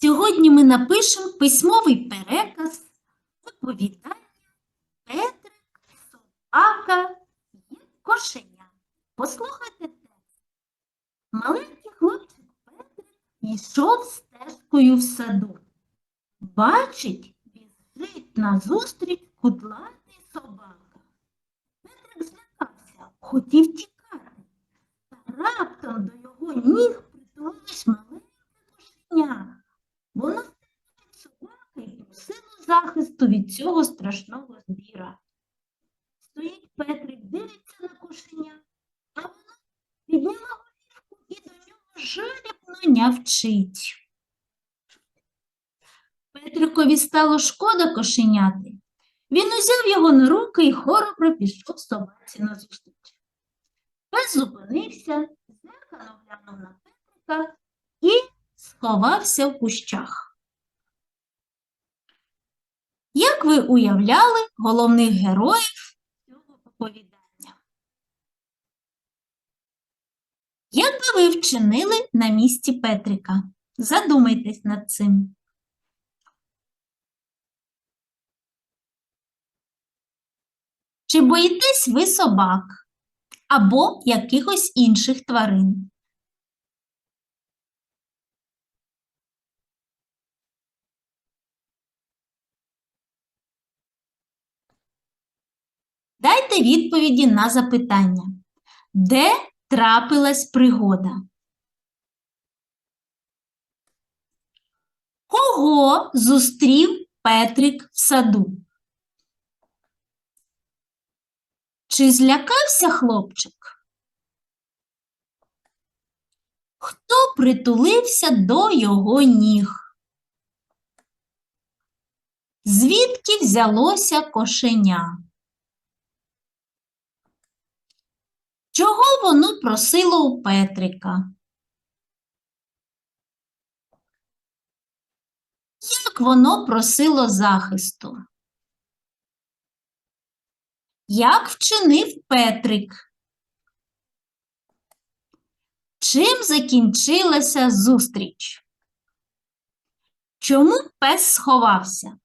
Сьогодні ми напишемо письмовий переказ оповідання Петрик, собака і кошеня. Послухайте текст. Маленький хлопчик Петрик йшов стежкою в саду. Бачить, біжить назустріч кудлатий собака. Петрик злякався, хотів тікати. Та раптом до його ніг притулилось маленьке кошеня. Воно стоїть собаки і просило захисту від цього страшного звіра. Стоїть Петрик, дивиться на кошеня, а воно підняла голівку і до нього жалібно нявчить. Петрикові стало шкода кошеняти. Він узяв його на руки і хоробро пішов собаці назустріч. Пес зупинився, злякано глянув на Петрика і сховався в кущах. Як ви уявляли головних героїв цього оповідання? Як би ви вчинили на місці Петрика? Задумайтесь над цим. Чи боїтесь ви собак або якихось інших тварин? Дайте відповіді на запитання. Де трапилась пригода? Кого зустрів Петрик в саду? Чи злякався хлопчик? Хто притулився до його ніг? Звідки взялося кошеня? Чого воно просило у Петрика? Як воно просило захисту? Як вчинив Петрик? Чим закінчилася зустріч? Чому пес сховався?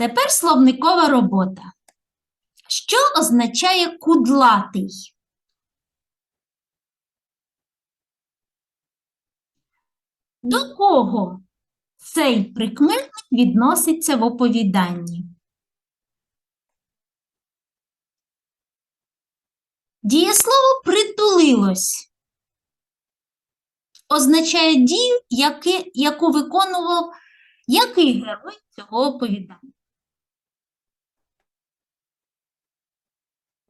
Тепер словникова робота. Що означає кудлатий? До кого цей прикметник відноситься в оповіданні? Дієслово притулилось означає дію, яку виконував який герой цього оповідання?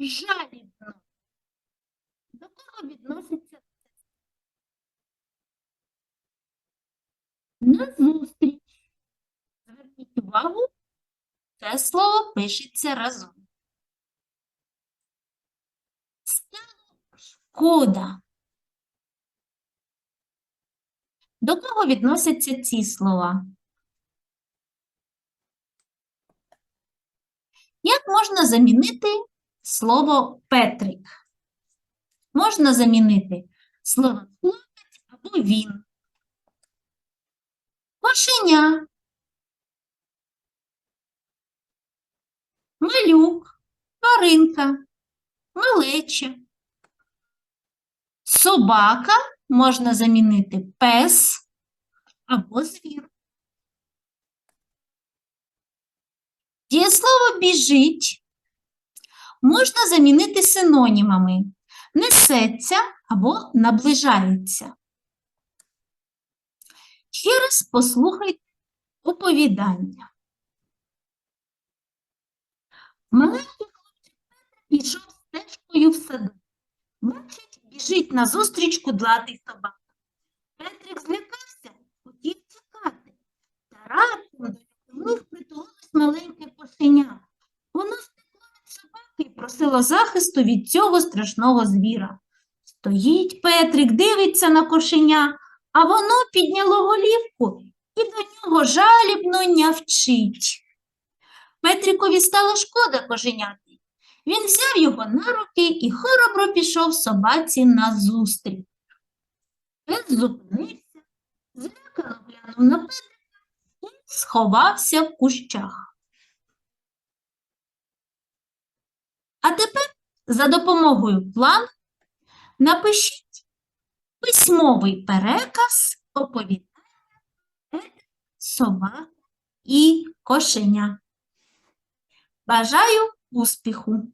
Жалібно. До кого відноситься це? Назустріч. Зверніть увагу, це слово пишеться разом. Стало шкода. До кого відносяться ці слова? Як можна замінити слово Петрик? Можна замінити слово хлопець або він. Кошеня. Малюк, тваринка, малеча. Собака можна замінити пес або звір. Дієслово біжить можна замінити синонімами несеться або наближається. Ще раз послухайте оповідання. Маленький хлопчик пішов стежкою в саду. Бачить, біжить назустріч кудлатий собака. Петрик злякався, хотів тікати. Та раптом до них притулилось маленьке кошеня. Воно втекло від собаки і захисту від цього страшного звіра. Стоїть Петрик, дивиться на кошеня, а воно підняло голівку і до нього жалібно нявчить. Петрикові стало шкода кошеняти. Він взяв його на руки і хоробро пішов собаці назустріч. Пес зупинився, злякано глянув на Петрика і сховався в кущах. А тепер за допомогою плану напишіть письмовий переказ оповідання сова і кошеня. Бажаю успіху!